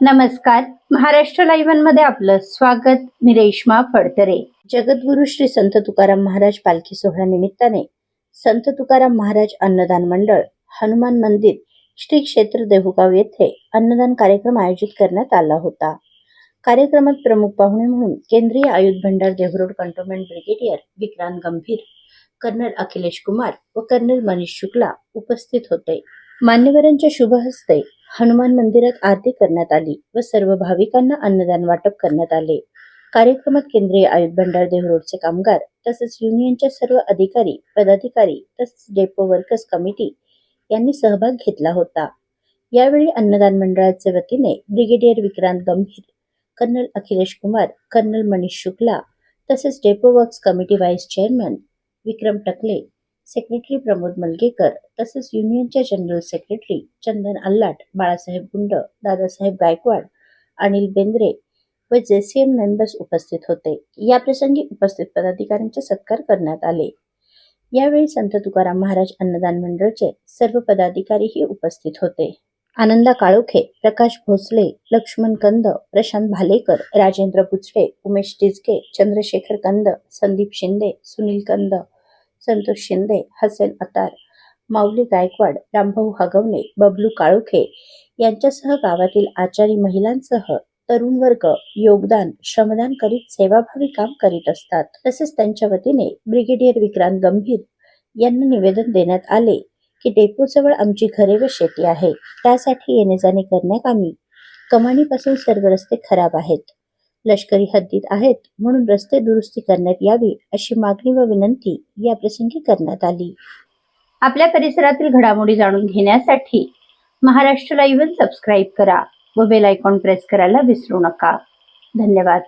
नमस्कार. महाराष्ट्र लाईव्हमध्ये आपलं स्वागत. मी रेश्मा फडतरे. जगद्गुरु श्री संत तुकाराम महाराज पालखी सोहळ्या निमित्ताने संत तुकाराम महाराज अन्नदान मंडळ हनुमान मंदिर श्री क्षेत्र देहुगाव येथे अन्नदान कार्यक्रम आयोजित करण्यात आला होता. कार्यक्रमात प्रमुख पाहुणे म्हणून केंद्रीय आयुध भंडार Dehuroad cantonment brigadier Vikrant Gambhir colonel Akhilesh Kumar व कर्नल मनीष शुक्ला उपस्थित होते. मान्यवरांच्या शुभ हस्ते हनुमान मंदिरात आरती करण्यात आली व सर्व भाविकांना अन्नदान वाटप करण्यात आले. कार्यक्रमात केंद्रीय आयुध भंडार देहरोडचे कामगार तसेच युनियनच्या सर्व अधिकारी पदाधिकारी तसेच डेपो वर्कर्स कमिटी यांनी सहभाग घेतला होता. यावेळी अन्नदान मंडळाचे वतीने brigadier Vikrant Gambhir colonel Akhilesh Kumar colonel Manish Shukla तसेच depot works committee vice chairman Vikram Takle secretary Pramod Malgekar तसेच युनियनच्या जनरल सेक्रेटरी चंदन अल्लाट बाळासाहेब गुंड दादासाहेब गायकवाड अनिल बेंद्रे व जेसीएम मेंबर्स उपस्थित होते. या प्रसंगी उपस्थित पदाधिकाऱ्यांचे सत्कार करण्यात आले. यावेळी संत तुकाराम महाराज अन्नदान मंडळचे सर्व पदाधिकारीही उपस्थित होते. आनंदा काळोखे प्रकाश भोसले लक्ष्मण कंद प्रशांत भालेकर राजेंद्र बुचडे उमेश टिचके चंद्रशेखर कंद संदीप शिंदे सुनील कंद संतोष शिंदे हसेन अतार माऊली गायकवाड रामभाऊ हगवणे बबलू काळुखे यांच्यासह गावातील आचारी महिलांसह तरुण वर्ग योगदान श्रमदान करीत सेवाभावी काम करीत असतात. तसेच त्यांच्या वतीने ब्रिगेडियर विक्रांत गंभीर यांना निवेदन देण्यात आले की डेपोजवळ आमची घरे व शेती आहे. त्यासाठी येणे जाणे करण्याकामी कमानीपासून सर्व रस्ते खराब आहेत. लष्करी हद्दीत आहेत म्हणून रस्ते दुरुस्ती करण्यात यावी अशी मागणी व विनंती या प्रसंगी करण्यात आली. आपल्या परिसरातील घडामोडी जाणून घेण्यासाठी महाराष्ट्र लाईव्ह सबस्क्राईब करा व बेल आयकॉन प्रेस करायला विसरू नका. धन्यवाद.